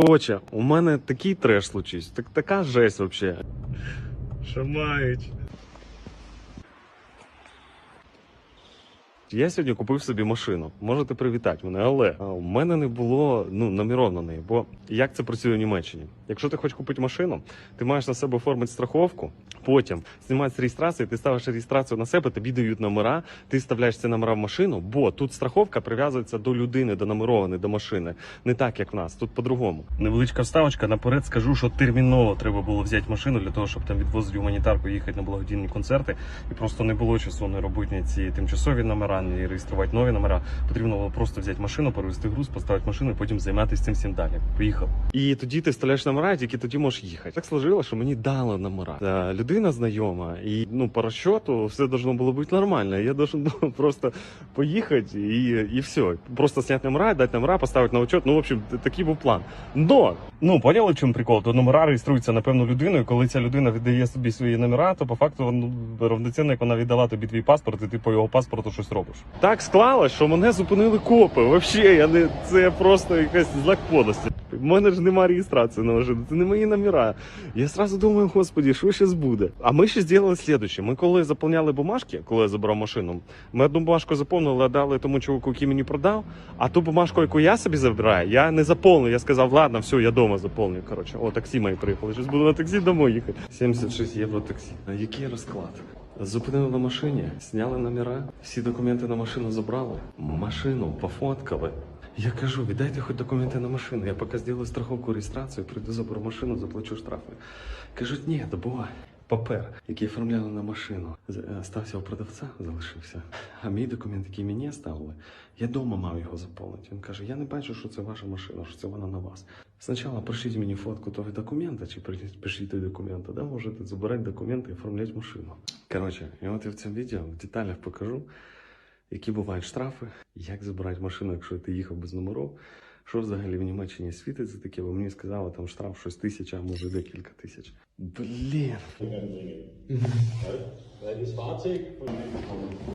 Короче, у мене такий треш случився, так, така жесть вообще. Шамають. Я сьогодні купив собі машину. Можете привітати мене, але у мене не було ну, номерів на неї. Бо як це працює в Німеччині? Якщо ти хочеш купити машину, ти маєш на себе оформити страховку, потім знімати з реєстрації, ти ставиш реєстрацію на себе, тобі дають номера, ти вставляєш ці номера в машину, бо тут страховка прив'язується до людини, до номерованої, до машини. Не так, як в нас, тут по-другому. Невеличка вставочка. Наперед скажу, що терміново треба було взяти машину для того, щоб там відвозити гуманітарку, їхати на благодійні концерти. І просто не було часу не робити ці тимчасові номера, ні реєструвати нові номера. Потрібно було просто взяти машину, перевести груз, поставити машину і потім займатися цим всім далі. Поїхав. І тоді ти вставляєш номера, і тільки тоді можеш їхати. Так сложило, що мені дали номера. Та людина знайома, і ну по розчоту все должно було бути нормально. Я должен був просто поїхати і, і все. Просто зняти номера, дати номера, поставити на учет. Ну, в общем, такий був план. Но, ну поняли, в чому прикол? То номера реєструються на певну людину, і коли ця людина віддає собі свої номера, то по факту ну, равноцінно, як вона віддала тобі твій паспорт, і ти по його паспорту щось робиш. Так склалось, що мене зупинили копи. Вообще, я не це просто якась знак подлості. У мене ж немає реєстрації на машину, це не мої номера. Я сразу думаю, господі, що зараз буде? А ми ще зробили слідуще. Ми коли заповняли бумажки, коли я забрав машину, ми одну бумажку заповнили, а дали тому чоловіку, який мені продав. А ту бумажку, яку я собі забираю, я не заповнив. Я сказав, ладно, все, я дома заповню. Коротше, о, таксі мої приїхали. Зараз буду на таксі домой їхати. 76 євро таксі. А який розклад? Зупинили на машині, зняли номера, всі документи на машину забрали, машину пофоткали. Я кажу, віддайте хоч документи на машину. Я поки зроблю страховку реєстрацію, прийду заберу машину, заплачу штрафи. Кажуть, ні, то була папер, який оформляли на машину. Е, Стався у продавця, залишився. А мій документ, який мені ставили, я дома мав його заповнити. Він каже: я не бачу, що це ваша машина, що це вона на вас. Спочатку пришліть мені фотку того документа, чи документ, тоді можете забирати документи і оформляти машину. Коротше, і от я в цьому відео в деталях покажу, які бувають штрафи, як забирати машину, якщо ти їхав без номерів. Що взагалі в Німеччині світить за таке, бо мені сказали, там штраф щось тисяча, а може декілька тисяч. Блін.